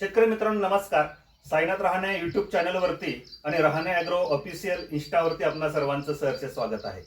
शेतकरी मित्रांनो नमस्कार. साईनाथ रहाणे युट्यूब चॅनलवरती आणि रहाणे अॅग्रो ऑफिशियल इन्स्टावरती आपणा सर्वांचं सहर्ष स्वागत आहे.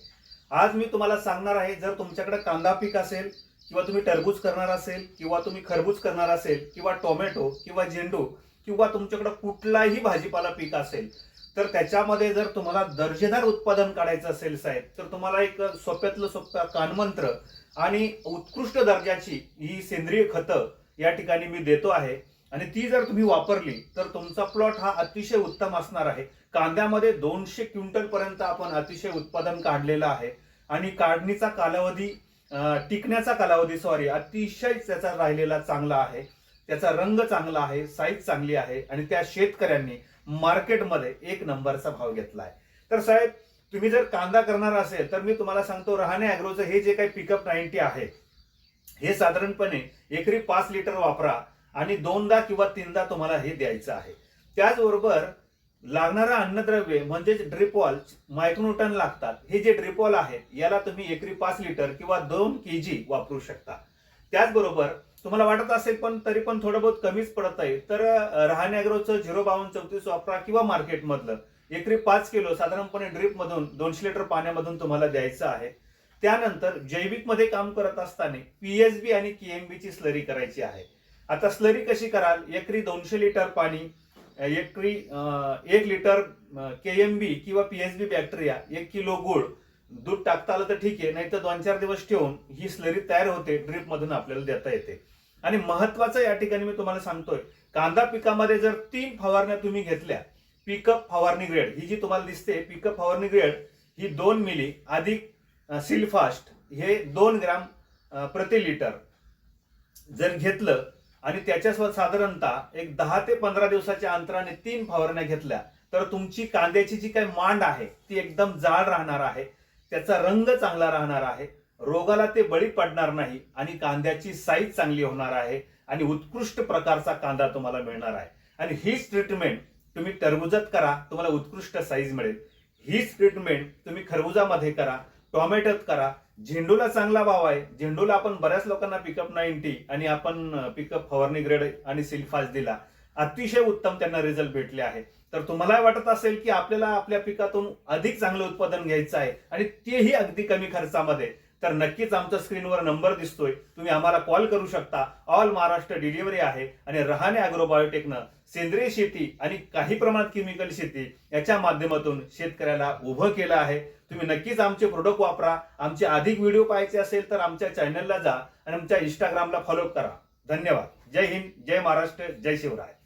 आज मी तुम्हाला सांगणार आहे जर तुमच्याकडे कांदा पीक असेल किंवा तुम्ही टरबूज करणार असेल किंवा तुम्ही खरबूज करणार असेल किंवा टोमॅटो किंवा झेंडू किंवा तुमच्याकडे कुठलाही भाजीपाला पीक असेल तर त्याच्यामध्ये जर तुम्हाला दर्जेदार उत्पादन काढायचं असेल साहेब तर तुम्हाला एक सोप्यातलं सोप्या कानमंत्र आणि उत्कृष्ट दर्जाची ही सेंद्रिय खतं या ठिकाणी मी देतो आहे. आणि ती जर तुम्ही वापरली तर तुमचा प्लॉट हा अतिशय उत्तम असणार आहे. कांद्यामध्ये दोनशे क्विंटल पर्यंत आपण अतिशय उत्पादन काढलेलं आहे. आणि काढणीचा कालावधी टिकण्याचा कालावधी सॉरी अतिशय त्याचा राहिलेला चांगला आहे. त्याचा रंग चांगला आहे साईज चांगली आहे. आणि त्या शेतकऱ्यांनी मार्केटमध्ये एक नंबरचा भाव घेतला आहे तर साहेब तुम्ही जर कांदा करणार असेल तर मी तुम्हाला सांगतो रहाणे अॅग्रोचं हे जे काही पिकअप नाईन्टी आहे हे साधारणपणे एकरी पाच लिटर वापरा. आणि दोनदा किंवा तीनदा तुम्हाला हे द्यायचं आहे. त्याचबरोबर लागणारं अन्नद्रव्य म्हणजेच ड्रिपॉल मायक्रोटन लागतात. हे जे ड्रिपॉल आहे याला तुम्ही एकरी पाच लिटर किंवा दोन के जी वापरू शकता. त्याचबरोबर तुम्हाला वाटत असेल पण तरी पण थोडं बहुत कमीच पडत आहे तर अं, झिरो बावन्न चौतीस वापरा किंवा मार्केटमधलं. एकरी पाच किलो साधारणपणे ड्रिपमधून दोनशे लिटर पाण्यामधून तुम्हाला द्यायचं आहे. त्यानंतर जैविकमध्ये काम करत असताना पीएचबी आणि केएमबी ची स्लरी करायची आहे. आता स्लरी कशी कराल? एकरी दोनशे लिटर पाणी एकरी एक लिटर केएमबी किंवा पीएचबी बॅक्टेरिया एक किलो गुळ दूध टाकता आलं तर ठीक आहे नाही तर दोन चार दिवस ठेवून ही स्लरी तयार होते ड्रीप मधून आपल्याला देता येते. आणि महत्वाचं या ठिकाणी मी तुम्हाला सांगतोय कांदा पिकामध्ये जर तीन फवारण्या तुम्ही घेतल्या पिकअप फवारणी ग्रेड ही जी तुम्हाला दिसते पिकअप फवारणी ग्रेड ही दोन मिली अधिक सिल्फास्ट हे दोन ग्राम प्रति लिटर जर घेतलं आणि त्याच्यासोबत साधारणतः एक दहा ते पंधरा दिवसाच्या अंतराने तीन फवारण्या घेतल्या तर तुमची कांद्याची जी काही मांड आहे ती एकदम जाड राहणार आहे त्याचा रंग चांगला राहणार आहे रोगाला ते बळी पडणार नाही आणि कांद्याची साईज चांगली होणार आहे आणि उत्कृष्ट प्रकारचा कांदा तुम्हाला मिळणार आहे. आणि हीच ट्रीटमेंट तुम्ही टरबुजात करा तुम्हाला उत्कृष्ट साईज मिळेल. हीच ट्रीटमेंट तुम्ही खरबुजामध्ये करा टोमॅटोत करा झेंडूला चांगला भाव आहे. झेंडूला आपण बऱ्याच लोकांना पिकअप नाईन्टी आणि आपण पिकअप फवारणी ग्रेड आणि सिल्फास दिला. अतिशय उत्तम त्यांना रिझल्ट भेटले आहे. तर तुम्हाला वाटत असेल की आपल्याला आपल्या पिकातून अधिक चांगलं उत्पादन घ्यायचं आहे आणि तेही अगदी कमी खर्चामध्ये. तर नक्कीच आमचा स्क्रीनवर नंबर दिसतोय. तुम्ही आम्हाला कॉल करू शकता. ऑल महाराष्ट्र डिलिव्हरी आहे आणि रहाणे अॅग्रोबायोटेकनं सेंद्रिय शेती आणि काही प्रमाणात केमिकल शेती याच्या माध्यमातून शेतकऱ्याला उभं केलं आहे. तुम्ही नक्कीच आमचे प्रोडक्ट वापरा. आमचे अधिक व्हिडिओ पाहायचे असेल तर आमच्या चॅनलला जा आणि आमच्या इंस्टाग्रामला फॉलो करा. धन्यवाद. जय हिंद. जय महाराष्ट्र. जय शिवराय.